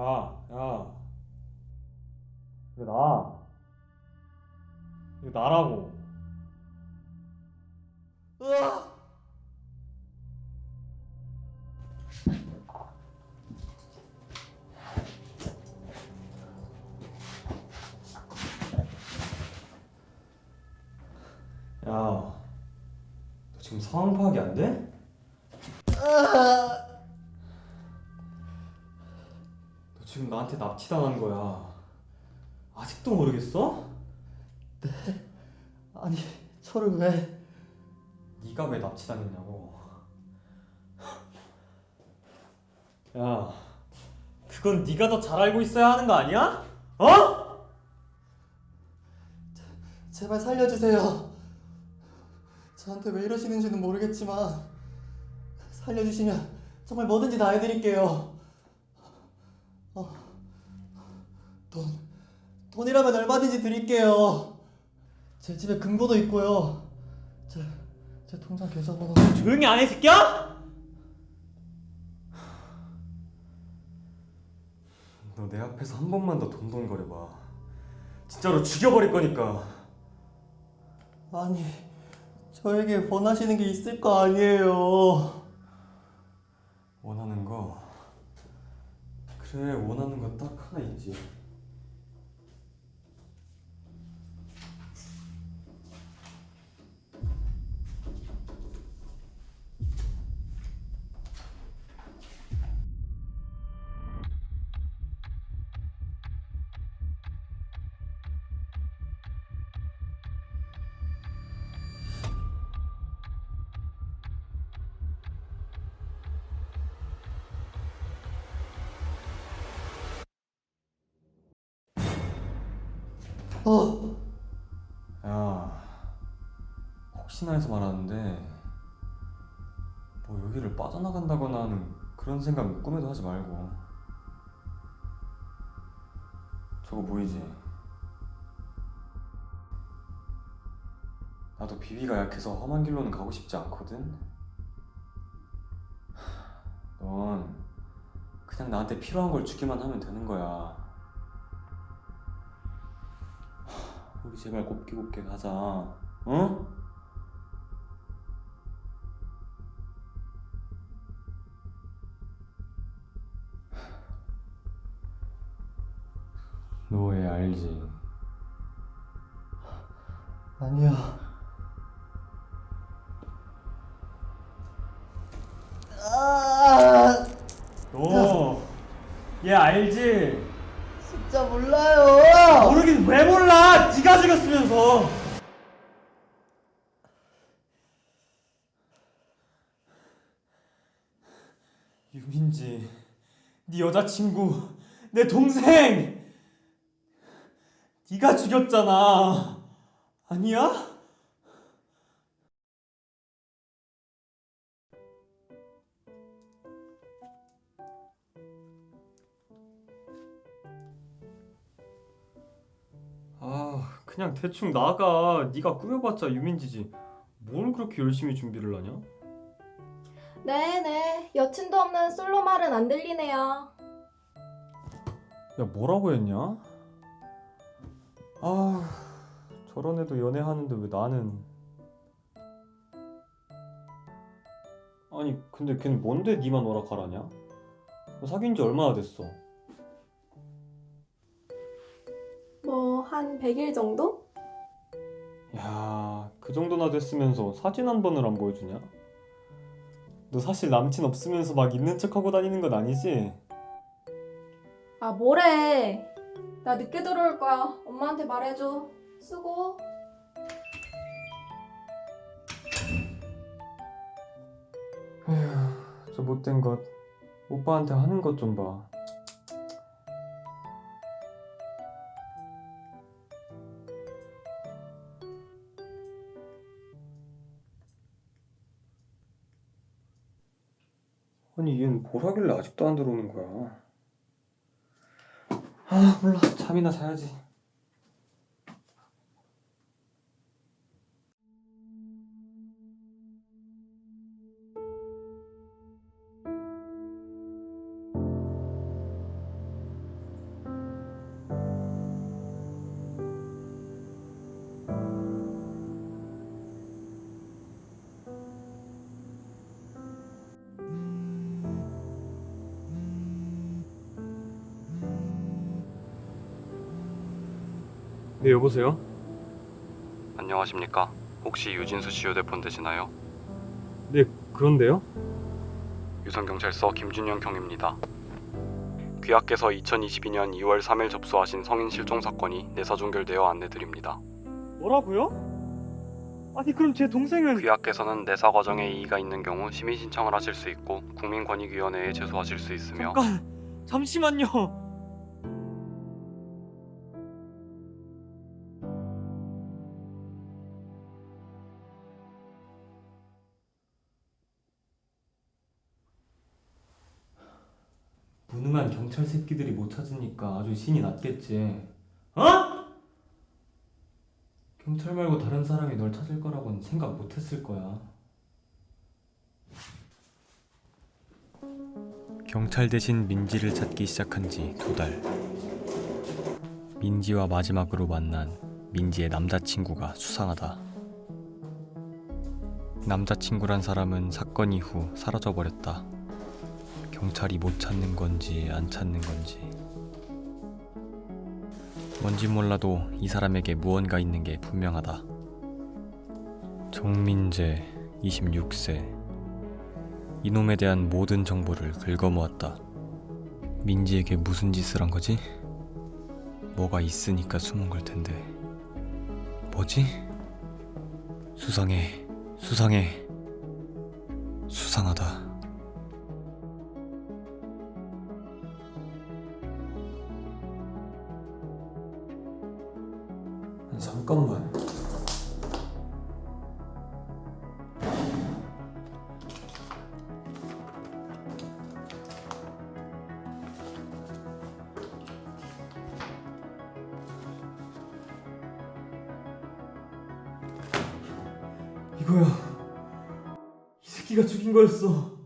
야, 야. 이거 나. 이거 나라고. 으아! 야, 너 지금 상황 파악이 안 돼? 으아! 지금 나한테 납치당한 거야. 아직도 모르겠어? 아니 저를 왜? 네가 왜 납치당했냐고. 야, 그건 네가 더 잘 알고 있어야 하는 거 아니야? 어? 제발 살려주세요. 저한테 왜 이러시는지는 모르겠지만 살려주시면 정말 뭐든지 다 해드릴게요. 어, 돈 돈이라면 얼마든지 드릴게요. 제 집에 금고도 있고요. 제, 제 통장 계좌번호. 조용히 안 해, 새끼야? 너 내 앞에서 한 번만 더 돈돈거려봐. 진짜로 죽여버릴 거니까. 아니 저에게 원하시는 게 있을 거 아니에요. 원하는 거. 그래, 원하는 거딱 하나 있지. 어, 야, 혹시나 해서 말하는데, 뭐 여기를 빠져나간다거나 하는 그런 생각 꿈에도 하지 말고. 저거 보이지? 나도 비비가 약해서 험한 길로는 가고 싶지 않거든? 하, 넌 그냥 나한테 필요한 걸 주기만 하면 되는 거야. 우리 제발 곱게 곱게 가자. 어? 너애 알지? 아니요. 유민지, 네 여자친구, 내 동생, 네가 죽였잖아. 아니야? 아, 그냥 대충 나가. 네가 꾸며봤자 유민지지. 뭘 그렇게 열심히 준비를 하냐? 네네 여친도 없는 솔로 말은 안 들리네요 야, 뭐라고 했냐? 아, 저런 애도 연애하는데 왜 나는? 아니, 근데 걔는 뭔데 니만 오락가라냐? 너 사귄 지 얼마나 됐어? 뭐 한 100일 정도? 야, 그 정도나 됐으면서 사진 한 번을 안 보여주냐? 너 사실 남친 없으면서 막 있는 척하고 다니는 건 아니지? 아 뭐래 나 늦게 들어올 거야 엄마한테 말해줘 수고 에휴, 저 못된 것. 오빠한테 하는 것 좀 봐. 아니 얘는 뭘 하길래 아직도 안 들어오는 거야? 아 몰라 잠이나 자야지. 네 여보세요? 안녕하십니까? 혹시 유진수 씨 휴대폰 되시나요? 네 그런데요? 유성경찰서 김준영 경입니다. 귀하께서 2022년 2월 3일 접수하신 성인 실종 사건이 내사 종결되어 안내드립니다. 뭐라고요? 아니 그럼 제 동생은 귀하께서는 내사 과정에 이의가 있는 경우 심의 신청을 하실 수 있고 국민권익위원회에 제소하실 수 있으며 잠깐 잠시만요 무능한 경찰 새끼들이 못 찾으니까 아주 신이 났겠지 어? 경찰 말고 다른 사람이 널 찾을 거라고는 생각 못 했을 거야 경찰 대신 민지를 찾기 시작한 지 두 달. 민지와 마지막으로 만난 민지의 남자친구가 수상하다. 남자친구란 사람은 사건 이후 사라져 버렸다. 경찰이 못 찾는 건지 안 찾는 건지. 뭔지 몰라도 이 사람에게 무언가 있는 게 분명하다. 정민재, 26세. 이놈에 대한 모든 정보를 긁어모았다. 민지에게 무슨 짓을 한 거지? 뭐가 있으니까 숨은 걸 텐데. 뭐지? 수상해, 수상해, 수상하다. 이거야. 이 새끼가 죽인 거였어.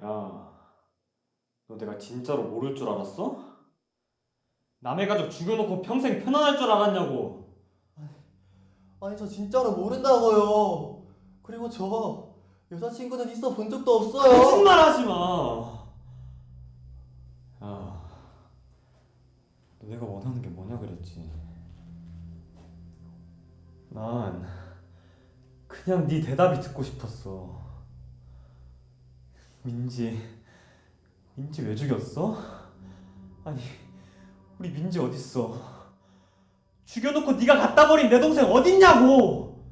야, 너 내가 진짜로 모를 줄 알았어? 남의 가족 죽여놓고 평생 편안할 줄 알았냐고. 아니 저 진짜로 모른다고요. 그리고 저 여자친구는 있어 본 적도 없어요. 거짓말 하지 마. 야, 너 내가 원하는 게 뭐냐 그랬지. 난 그냥 네 대답이 듣고 싶었어. 민지, 민지 왜 죽였어? 아니, 우리 민지 어딨어? 죽여놓고 네가 갖다 버린 내 동생 어딨냐고!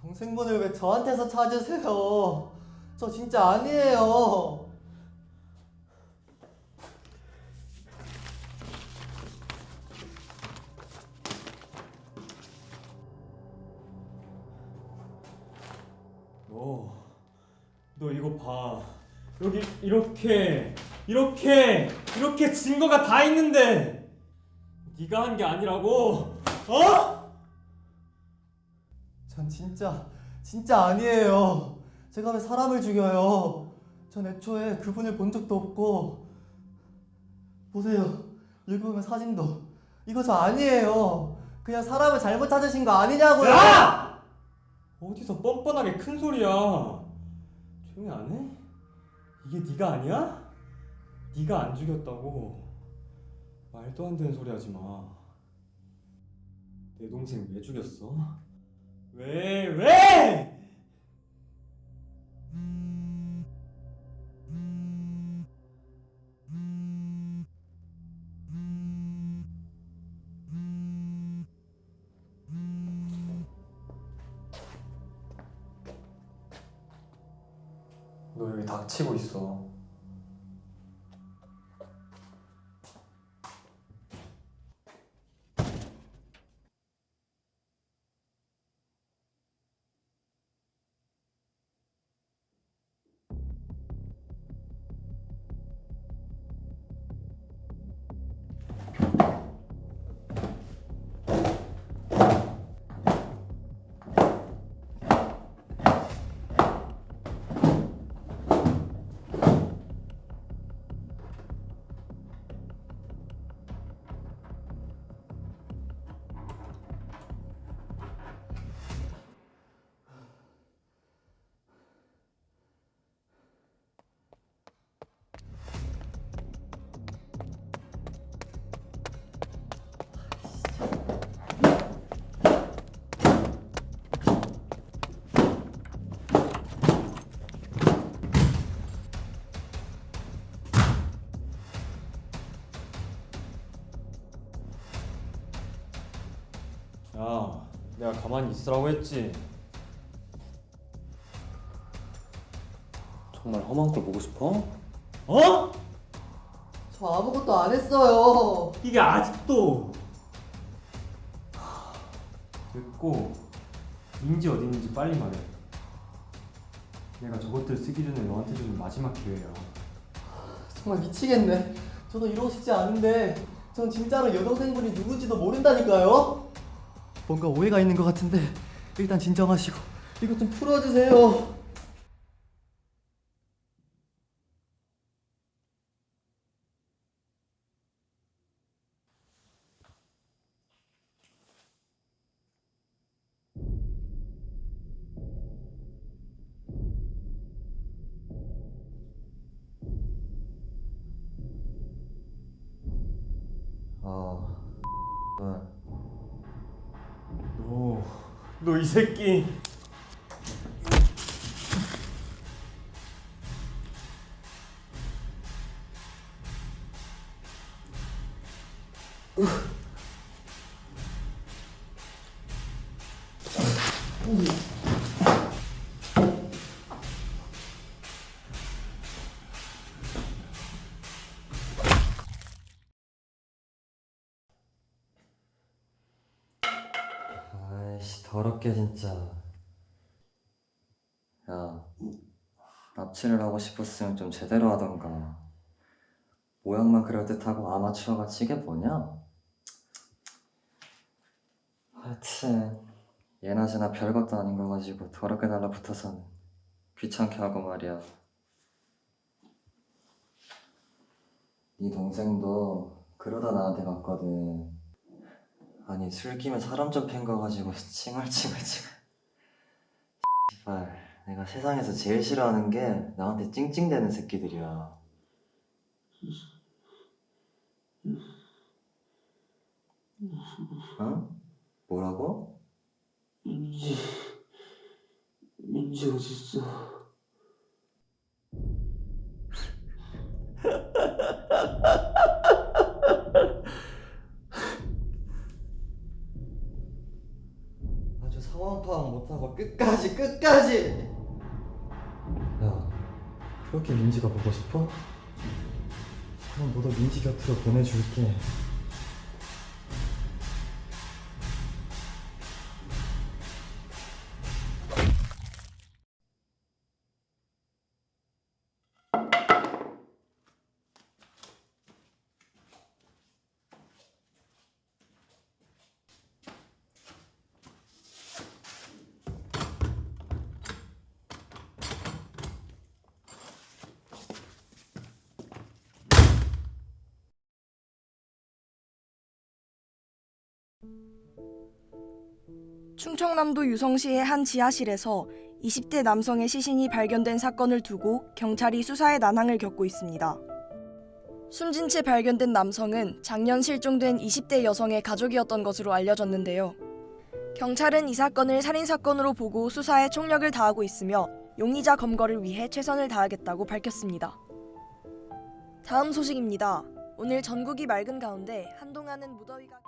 동생분을 왜 저한테서 찾으세요? 저 진짜 아니에요. 너 이거 봐. 여기 이렇게, 이렇게, 이렇게 증거가 다 있는데 네가 한 게 아니라고, 어? 전 진짜 진짜 아니에요. 제가 왜 사람을 죽여요? 전 애초에 그분을 본 적도 없고 보세요. 여기 보면 사진도 이거 저 아니에요. 그냥 사람을 잘못 찾으신 거 아니냐고요? 야! 어디서 뻔뻔하게 큰 소리야? 조용히 안 해? 이게 네가 아니야? 네가 안 죽였다고. 말도 안 되는 소리 하지 마. 내 동생 왜 죽였어? 왜 왜? 닥치고 있어. 내가 가만히 있으라고 했지. 정말 험한 걸 보고 싶어? 어? 저 아무것도 안 했어요. 이게 아직도 됐고 민지 어디 있는지 빨리 말해. 내가 저것들 쓰기 전에 너한테 주는 마지막 기회야. 정말 미치겠네. 저도 이러고 싶지 않은데 전 진짜로 여동생분이 누군지도 모른다니까요. 뭔가 오해가 있는 것 같은데 일단 진정하시고 이거 좀 풀어주세요. 아, 너, 너 이 새끼. 아이씨 더럽게 진짜. 야, 납치를 하고 싶었으면 좀 제대로 하던가. 모양만 그럴듯하고 아마추어 같이 이게 뭐냐? 하여튼 예나 제나 별것도 아닌 거 가지고 더럽게 달라붙어서는 귀찮게 하고 말이야. 네 동생도 그러다 나한테 갔거든. 아니 술 끼면 사람 좀팬거 가지고 칭얼칭얼칭얼 씨발 내가 세상에서 제일 싫어하는 게 나한테 찡찡대는 새끼들이야 어? 뭐라고? 민지 민지 어딨어? 끝까지 끝까지 야 그렇게 민지가 보고 싶어? 그럼 너도 민지 곁으로 보내줄게 충청남도 유성시의 한 지하실에서 20대 남성의 시신이 발견된 사건을 두고 경찰이 수사에 난항을 겪고 있습니다. 숨진 채 발견된 남성은 작년 실종된 20대 여성의 가족이었던 것으로 알려졌는데요. 경찰은 이 사건을 살인 사건으로 보고 수사에 총력을 다하고 있으며 용의자 검거를 위해 최선을 다하겠다고 밝혔습니다. 다음 소식입니다. 오늘 전국이 맑은 가운데 한동안은 무더위가